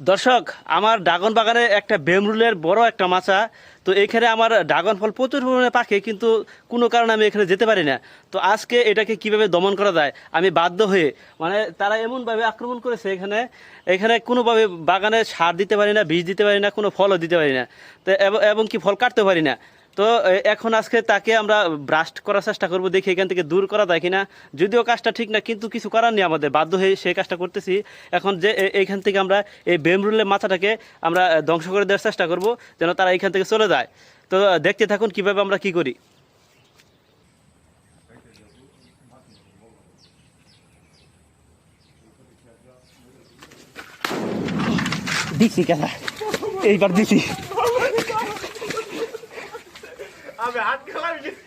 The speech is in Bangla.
দর্শক, আমার ড্রাগন বাগানে একটা বেমরুলের বড় একটা মাচা। তো এখানে আমার ড্রাগন ফল প্রচুর পরিমাণে পাকে, কিন্তু কোনো কারণে আমি এখানে যেতে পারি না। তো আজকে এটাকে কীভাবে দমন করা যায়, আমি বাধ্য হয়ে মানে তারা এমনভাবে আক্রমণ করেছে এখানে। এখানে কোনোভাবে বাগানে সার দিতে পারি না, বীজ দিতে পারি না, কোনো ফলও দিতে পারি না। তো এবং কি ফল কাটতে পারি না। তো এখন আজকে তাকে আমরা ব্রাস্ট করার চেষ্টা করব, দেখি এখান থেকে দূর করা যায় কিনা। যদিও কাজটা ঠিক না, কিন্তু কিছু করার নেই আমাদের। বাধ্য হয়ে সেই কাজটা করতেছি। এখন যে এইখান থেকে আমরা এই বেমরুলের মাথাটাকে আমরা ধ্বংস করে দেওয়ার চেষ্টা করব, যেন তারা এইখান থেকে চলে যায়। তো দেখতে থাকুন কীভাবে আমরা কি করি। দিছি কেনা এইবার দিছি। અમે હાથ કલાવી દીધું